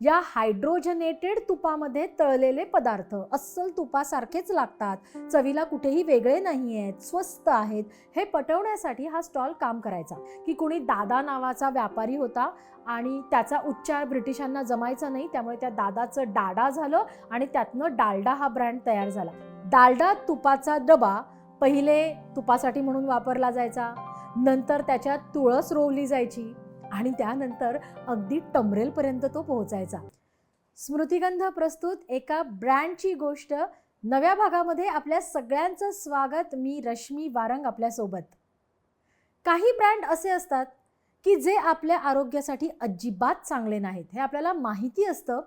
या हायड्रोजनेटेड तुपामध्ये तळलेले पदार्थ. अस्सल तुपासारखेच लागतात. चवीला कुठेही वेगळे नाही आहेत स्वस्त आहेत. हे पटवण्यासाठी हा स्टॉल काम करायचा. की कुणी दादा नावाचा व्यापारी होता आणि त्याचा उच्चार ब्रिटिशांना जमायचा नाही त्यामुळे त्या दादाचं डाडा झालं आणि त्यातनं डालडा हा ब्रँड तयार झाला. डालडा तुपाचा डबा पहिले तुपासाठी म्हणून वापरला जायचा. नंतर त्याच्यात तुळस रोवली जायची. आणि त्यानंतर अगदी टमरेलपर्यंत तो पोहोचायचा. स्मृतिगंध प्रस्तुत एका ब्रँडची गोष्ट. नव्या भागामध्ये आपल्या सगळ्यांचं स्वागत मी रश्मी वारंग आपल्यासोबत. काही ब्रँड असे असतात की जे आपल्या आरोग्यासाठी अजिबात चांगले नाहीत. हे आपल्याला माहिती असतं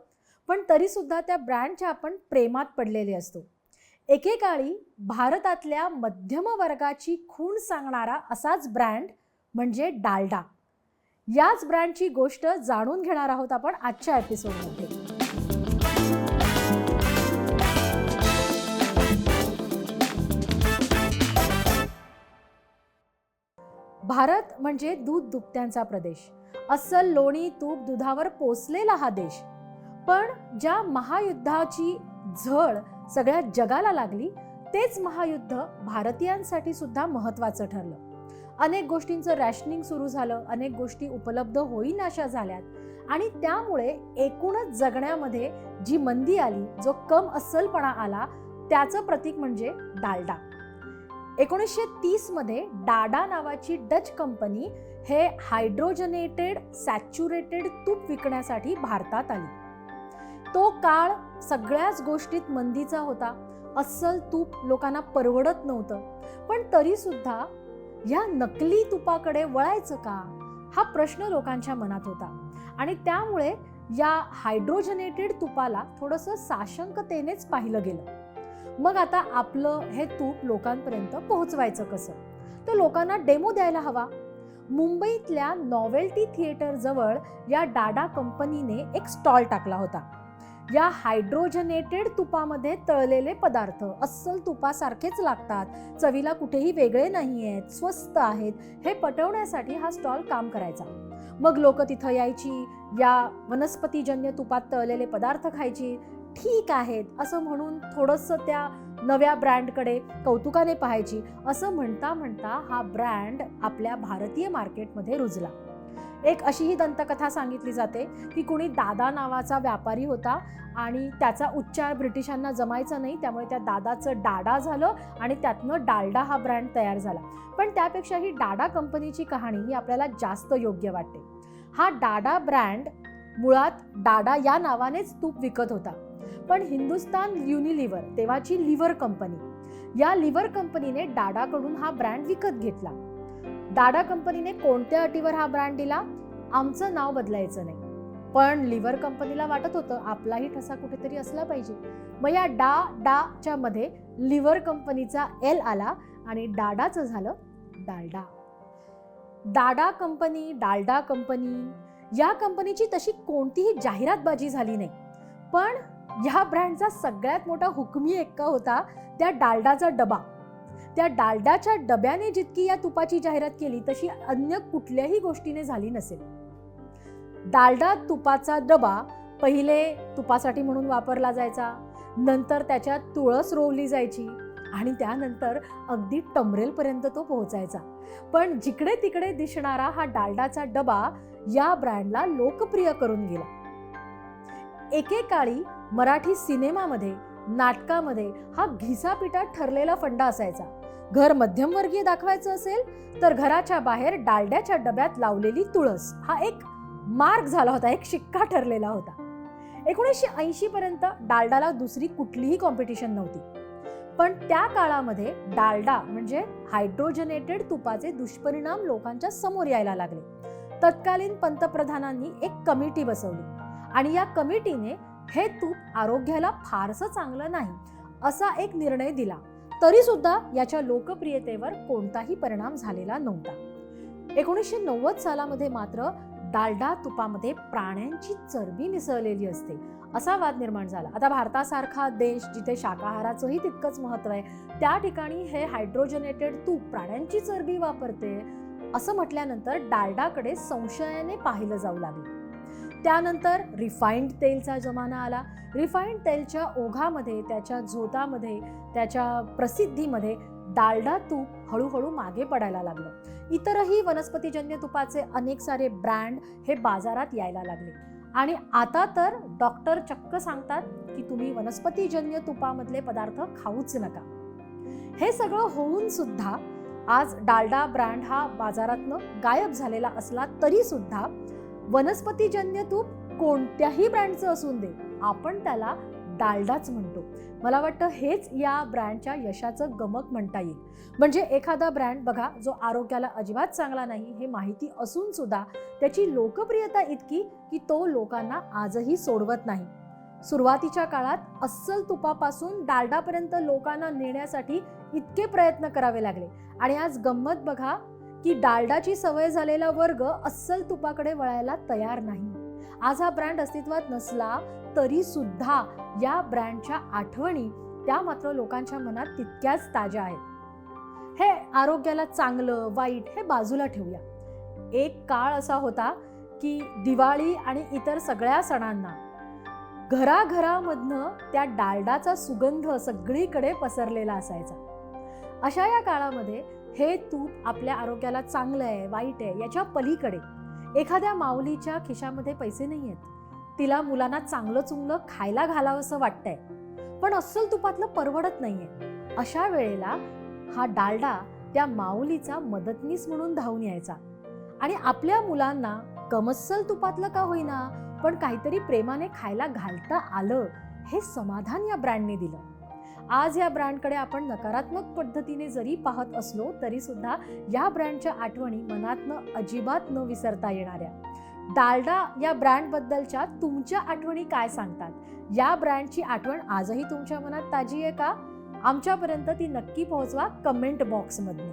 पण तरीसुद्धा त्या ब्रँडच्या आपण प्रेमात पडलेले असतो. एकेकाळी भारतातल्या मध्यम वर्गाची खूण सांगणारा असाच ब्रँड म्हणजे डालडा. याच ब्रँडची गोष्ट जाणून घेणार आहोत आपण आजच्या एपिसोडमध्ये. भारत म्हणजे दूध दुभत्यांचा प्रदेश. अस्सल लोणी तूप दुधावर पोचलेला हा देश. पण ज्या महायुद्धाची झळ सगळ्या जगाला लागली तेच महायुद्ध भारतीयांसाठी सुद्धा महत्त्वाचं ठरलं. अनेक गोष्टींचं रॅशनिंग सुरू झालं अनेक गोष्टी उपलब्ध होईनाशा झाल्यात. आणि त्यामुळे एकूणच जगण्यामध्ये जी मंदी आली जो कम अस्सलपणा आला त्याचं प्रतीक म्हणजे डालडा. एकोणीसशे तीसमध्ये डाडा नावाची डच कंपनी हे हायड्रोजनेटेड सॅच्युरेटेड तूप विकण्यासाठी भारतात आली. तो काळ सगळ्याच गोष्टीत मंदीचा होता. अस्सल तूप लोकांना परवडत नव्हतं. पण तरीसुद्धा या नकली तुपाकडे वळायचं का? हा प्रश्न लोकांच्या मनात होता. आणि त्यामुळे या हायड्रोजनेटेड तुपाला थोडंसं साशंकतेनेच पाहिलं गेलं. मग आता आपलं हे तूप लोकांपर्यंत पोहोचवायचं कसं? तर लोकांना डेमो द्यायला हवा. मुंबईतल्या नॉवेल्टी थिएटर जवळ या डाडा कंपनीने एक स्टॉल टाकला होता. या हायड्रोजनेटेड तुपामध्ये तळलेले पदार्थ अस्सल तुपासारखेच लागतात. चवीला कुठेही वेगळे नाही आहेत स्वस्त आहेत. हे पटवण्यासाठी हा स्टॉल काम करायचा. मग लोक तिथं यायची या वनस्पतीजन्य तुपात तळलेले पदार्थ खायची. ठीक आहेत असं म्हणून थोडंसं त्या नव्या ब्रँडकडे कौतुकाने पाहायची. असं म्हणता म्हणता हा ब्रँड आपल्या भारतीय मार्केटमध्ये रुजला. एक अशी ही दंतकथा सांगितली जाते की कुणी दादा नावाचा व्यापारी होता आणि त्याचा उच्चार ब्रिटिशांना जमायचा नाही त्यामुळे त्या दादाचं डाडा झालं आणि त्यातनं डालडा हा ब्रँड तयार झाला. पण त्यापेक्षा ही डाडा कंपनीची कहाणी ही आपल्याला जास्त योग्य वाटते. हा डाडा ब्रँड मुळात डाडा या नावानेच तूप विकत होता. पण हिंदुस्तान युनिलिव्हर तेव्हाची लिव्हर कंपनी या लिव्हर कंपनीने डाडाकडून हा ब्रँड विकत घेतला. दाडा कंपनीने कोणत्या अटीवर हा ब्रँड दिला? आमचं नाव बदलायचं नाही. पण लिव्हर कंपनीला वाटत होतं आपलाही ठसा कुठेतरी असला पाहिजे. मग या डा डाच्या मध्ये लिव्हर कंपनीचा एल आला आणि डाडाचं झालं Dalda. Dada company Dalda company या कंपनीची तशी कोणतीही जाहिरातबाजी झाली नाही. पण या ब्रँडचा सगळ्यात मोठा हुकमी एक्का होता त्या डालडाचा डबा. त्या डालडाच्या डब्याने जितकी या तुपाची जाहिरात केली तशी अन्य कुठल्याही गोष्टीने झाली नसेल. डालडा तुपाचा डबा पहिले तुपासाठी म्हणून वापरला जायचा नंतर त्याच्यात तुळस रोवली जायची आणि त्यानंतर अगदी टमरेलपर्यंत तो पोहोचायचा. पण जिकडे तिकडे दिसणारा हा डालडाचा डबा या ब्रँडला लोकप्रिय करून गेला. एकेकाळी मराठी सिनेमामध्ये नाटकामध्ये हा घिसापिटात ठरलेला फंडा असायचा. घर मध्यमवर्गीय दाखवायचं असेल तर घराच्या बाहेर डालड्याच्या डब्यात लावलेली तुळस हा एक मार्ग झाला होता एक शिक्का ठरलेला होता. एकोणीसशे ऐंशी पर्यंत डालडाला दुसरी कुठलीही कॉम्पिटिशन नव्हती. पण त्या काळामध्ये डालडा म्हणजे हायड्रोजनेटेड तुपाचे दुष्परिणाम लोकांच्या समोर यायला लागले. तत्कालीन पंतप्रधानांनी एक कमिटी बसवली आणि या कमिटीने हे तूप आरोग्याला फारसं चांगलं नाही असा एक निर्णय दिला. तरी सुद्धा याच्या लोकप्रियतेवर कोणताही परिणाम झालेला नव्हता. एकोणीसशे नव्वद सालामध्ये मात्र डालडा तुपामध्ये प्राण्यांची चरबी मिसळलेली असते असा वाद निर्माण झाला. आता भारतासारखा देश जिथे शाकाहाराचंही तितकंच महत्त्व आहे त्या ठिकाणी हे हायड्रोजनेटेड तूप प्राण्यांची चरबी वापरते असं म्हटल्यानंतर डालडाकडे संशयाने पाहिलं जाऊ लागलं. त्यानंतर रिफाईंड तेलचा जमाना आला. रिफाईंड तेलच्या ओघामध्ये त्याच्या झोतामध्ये त्याच्या प्रसिद्धीमध्ये डालडा तूप हळूहळू मागे पडायला लागलं. इतरही वनस्पतीजन्य तुपाचे अनेक सारे ब्रँड हे बाजारात यायला लागले. आणि आता तर डॉक्टर चक्क सांगतात की तुम्ही वनस्पतीजन्य तुपामधले पदार्थ खाऊच नका. हे सगळं होऊन सुद्धा आज डालडा ब्रँड हा बाजारातनं गायब झालेला असला तरी सुद्धा वनस्पतीजन्य तूप कोणत्याही ब्रँडचं असून दे आपण त्याला डालडाच म्हणतो. मला वाटतं हेच या ब्रँडच्या यशाचं गमक म्हणता येईल. म्हणजे एखादा ब्रँड बघा जो आरोग्याला अजिबात चांगला नाही हे माहिती असून सुद्धा त्याची लोकप्रियता इतकी की तो लोकांना आजही सोडवत नाही. सुरुवातीच्या काळात अस्सल तुपापासून डालडापर्यंत लोकांना नेण्यासाठी इतके प्रयत्न करावे लागले. आणि आज गंमत बघा की डालडाची सवय झालेला वर्ग अस्सल तुपाकडे वळायला तयार नाही. आज हा ब्रँड अस्तित्वात नसला तरी सुद्धा या ब्रँडच्या आठवणी त्या मात्र लोकांच्या मनात तितक्याच ताज्या आहेत. हे आरोग्याला चांगलं वाईट हे बाजूला ठेवूया. एक काळ असा होता की दिवाळी आणि इतर सगळ्या सणांना घराघरामधनं त्या डालडाचा सुगंध सगळीकडे पसरलेला असायचा. अशा या काळामध्ये हे तूप आपल्या आरोग्याला चांगलं आहे वाईट आहे याच्या पलीकडे. एखाद्या माऊलीच्या खिशामध्ये पैसे नाही आहेत. तिला मुलांना चांगलं चुंगलं खायला घालावंसं वाटतंय. पण अस्सल तुपातलं परवडत नाहीये. अशा वेळेला हा डालडा त्या माऊलीचा मदतनीस म्हणून धावून यायचा. आणि आपल्या मुलांना कमस्सल तुपातलं का होईना पण काहीतरी प्रेमाने खायला घालता आलं हे समाधान या ब्रँडने दिलं. आज या ब्रँडकडे आपण नकारात्मक पद्धतीने जरी पाहत असलो तरी सुद्धा या ब्रँडच्या आठवणी मनातनं अजिबात न विसरता येणाऱ्या. डालडा या ब्रँडबद्दलच्या तुमच्या आठवणी काय सांगतात? या ब्रँडची आठवण आजही तुमच्या मनात ताजी आहे का? आमच्यापर्यंत ती नक्की पोहोचवा कमेंट बॉक्समधनं.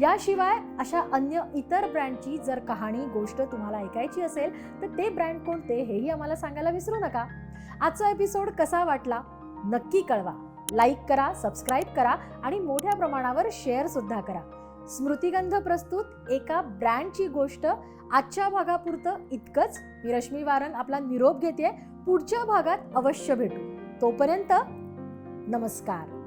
याशिवाय अशा अन्य इतर ब्रँडची जर कहाणी गोष्ट तुम्हाला ऐकायची असेल तर ते ब्रँड कोणते हेही आम्हाला सांगायला विसरू नका. आजचा एपिसोड कसा वाटला? नक्की कळवा. लाईक करा सबस्क्राईब करा आणि मोठ्या प्रमाणावर शेअरसुद्धा करा. स्मृतिगंध प्रस्तुत एका ब्रँडची गोष्ट. आजच्या भागापुरतं इतकंच. मी रश्मी वारंग आपला निरोप घेते पुढच्या भागात अवश्य भेटू. तोपर्यंत नमस्कार.